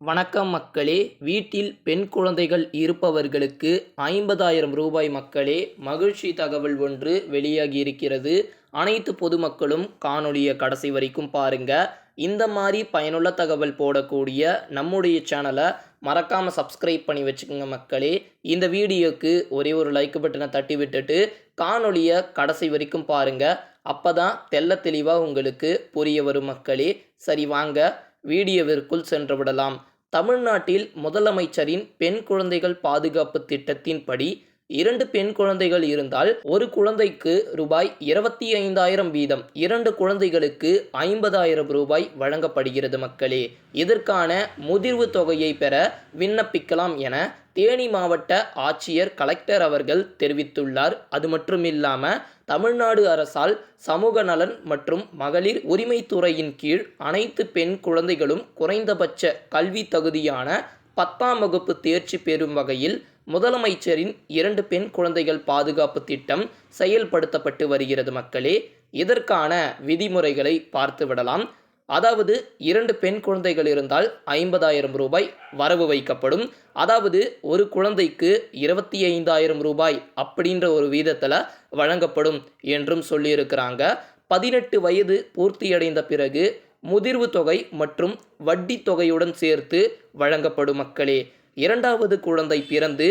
வணக்கம் மக்களே. வீட்டில் பெண் குழந்தைகள் இருப்பவர்களுக்கு ஐம்பதாயிரம் ரூபாய் மக்களே மகிழ்ச்சி தகவல் ஒன்று வெளியாகி இருக்கிறது. அனைத்து பொதுமக்களும் காணொலியை கடைசி வரைக்கும் பாருங்க. இந்த மாதிரி பயனுள்ள தகவல் போடக்கூடிய நம்முடைய சேனலை மறக்காமல் சப்ஸ்கிரைப் பண்ணி வச்சுக்கோங்க மக்களே. இந்த வீடியோக்கு ஒரே ஒரு லைக் பட்டனை தட்டி விட்டுட்டு காணொலியை கடைசி வரைக்கும் பாருங்க. அப்பதான் தெள்ள தெளிவாக உங்களுக்கு புரிய வரும் மக்களே. சரி வாங்க. வீடியோவிற்குள் சென்றுவிடலாம். தமிழ்நாட்டில் முதலமைச்சரின் பெண் குழந்தைகள் பாதுகாப்பு திட்டத்தின்படி இரண்டு பெண் குழந்தைகள் இருந்தால் ஒரு குழந்தைக்கு ரூபாய் இருபத்தி ஐந்தாயிரம் வீதம் இரண்டு குழந்தைகளுக்கு ஐம்பதாயிரம் ரூபாய் வழங்கப்படுகிறது மக்களே. இதற்கான முதிர்வு தொகையை பெற விண்ணப்பிக்கலாம் என தேனி மாவட்ட ஆட்சியர் கலெக்டர் அவர்கள் தெரிவித்துள்ளார். அது மட்டுமில்லாமல் தமிழ்நாடு அரசால் சமூக நலன் மற்றும் மகளிர் உரிமைத்துறையின் கீழ் அனைத்து பெண் குழந்தைகளும் குறைந்தபட்ச கல்வி தகுதியான பத்தாம் வகுப்பு தேர்ச்சி பெறும் வகையில் முதலமைச்சரின் இரண்டு பெண் குழந்தைகள் பாதுகாப்பு திட்டம் செயல்படுத்தப்பட்டு வருகிறது மக்களே. இதற்கான விதிமுறைகளை பார்த்து விடலாம். அதாவது இரண்டு பெண் குழந்தைகள் இருந்தால் ஐம்பதாயிரம் ரூபாய் வரவு வைக்கப்படும். அதாவது ஒரு குழந்தைக்கு இருபத்தி ஐந்தாயிரம் ரூபாய் அப்படின்ற ஒரு வீதத்தில் வழங்கப்படும் என்றும் சொல்லியிருக்கிறாங்க. பதினெட்டு வயது பூர்த்தியடைந்த பிறகு முதிர்வு தொகை மற்றும் வட்டி தொகையுடன் சேர்த்து வழங்கப்படும் மக்களே. இரண்டாவது குழந்தை பிறந்து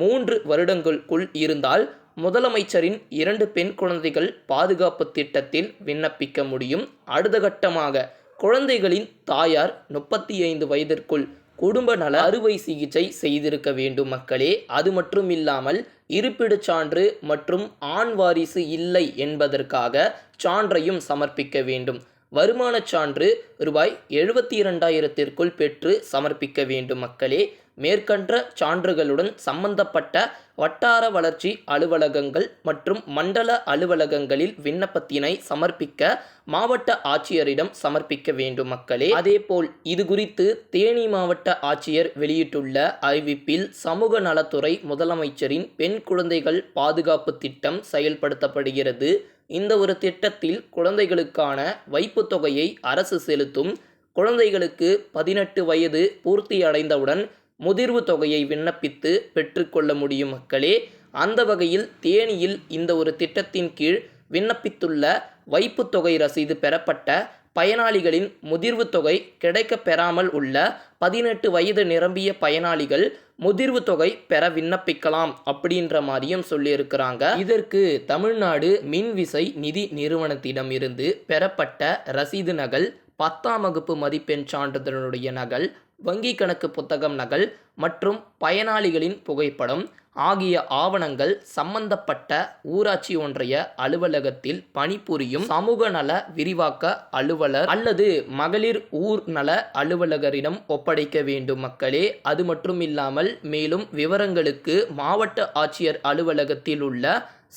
மூன்று வருடங்களுக்குள் இருந்தால் முதலமைச்சரின் இரண்டு பெண் குழந்தைகள் பாதுகாப்பு திட்டத்தில் விண்ணப்பிக்க முடியும். அடுத்த கட்டமாக குழந்தைகளின் தாயார் முப்பத்தி ஐந்து வயதிற்குள் குடும்ப நல அறுவை சிகிச்சை செய்திருக்க வேண்டும் மக்களே. அது மட்டும் இல்லாமல் இருப்பிடு சான்று மற்றும் ஆண் வாரிசு இல்லை என்பதற்காக சான்றையும் சமர்ப்பிக்க வேண்டும். வருமானச் சான்று ரூபாய் எழுபத்தி இரண்டாயிரத்திற்குள் பெற்று சமர்ப்பிக்க வேண்டும் மக்களே. மேற்கண்ட சான்றுகளுடன் சம்பந்தப்பட்ட வட்டார வளர்ச்சி அலுவலகங்கள் மற்றும் மண்டல அலுவலகங்களில் விண்ணப்பத்தினை சமர்ப்பிக்க மாவட்ட ஆட்சியரிடம் சமர்ப்பிக்க வேண்டும் மக்களே. அதேபோல் இது குறித்து தேனி மாவட்ட ஆட்சியர் வெளியிட்டுள்ள அறிவிப்பில் சமூக நலத்துறை முதலமைச்சரின் பெண் குழந்தைகள் பாதுகாப்பு திட்டம் செயல்படுத்தப்படுகிறது. இந்த ஒரு திட்டத்தில் குழந்தைகளுக்கான வைப்பு தொகையை அரசு செலுத்தும் குழந்தைகளுக்கு பதினெட்டு வயது பூர்த்தி அடைந்தவுடன் முதிர்வு தொகையை விண்ணப்பித்து பெற்றுக்கொள்ள முடியும் மக்களே. அந்த வகையில் தேனியில் இந்த ஒரு திட்டத்தின் கீழ் விண்ணப்பித்துள்ள வைப்பு தொகை ரசீது பெறப்பட்ட பயனாளிகளின் முதிர்வு தொகை கிடைக்கப் பெறாமல் உள்ள பதினெட்டு வயது நிரம்பிய பயனாளிகள் முதிர்வு தொகை பெற விண்ணப்பிக்கலாம் அப்படின்ற மாதிரியும் சொல்லியிருக்கிறாங்க. இதற்கு தமிழ்நாடு மின்விசை நிதி நிறுவனத்திடம் இருந்து பெறப்பட்ட ரசீது நகல் பத்தாம் வகுப்பு மதிப்பெண் சான்றிதழுடைய நகல் வங்கி கணக்கு புத்தகம் நகல் மற்றும் பயனாளிகளின் புகைப்படம் ஆகிய ஆவணங்கள் சம்பந்தப்பட்ட ஊராட்சி ஒன்றிய அலுவலகத்தில் பணிபுரியும் சமூக நல விரிவாக்க அலுவலர் அல்லது மகளிர் ஊர் நல அலுவலகரிடம் ஒப்படைக்க வேண்டும் மக்களே. அது மட்டும் இல்லாமல் மேலும் விவரங்களுக்கு மாவட்ட ஆட்சியர் அலுவலகத்தில் உள்ள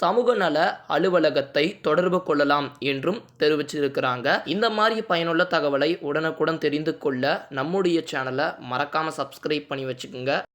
சமூக நல அலுவலகத்தை தொடர்பு கொள்ளலாம் என்றும் தெரிவிச்சிருக்கிறாங்க. இந்த மாதிரி பயனுள்ள தகவலை உடனுக்குடன் தெரிந்து கொள்ள நம்முடைய சேனலை மறக்காமல் சப்ஸ்கிரைப் பண்ணி வச்சுக்கோங்க.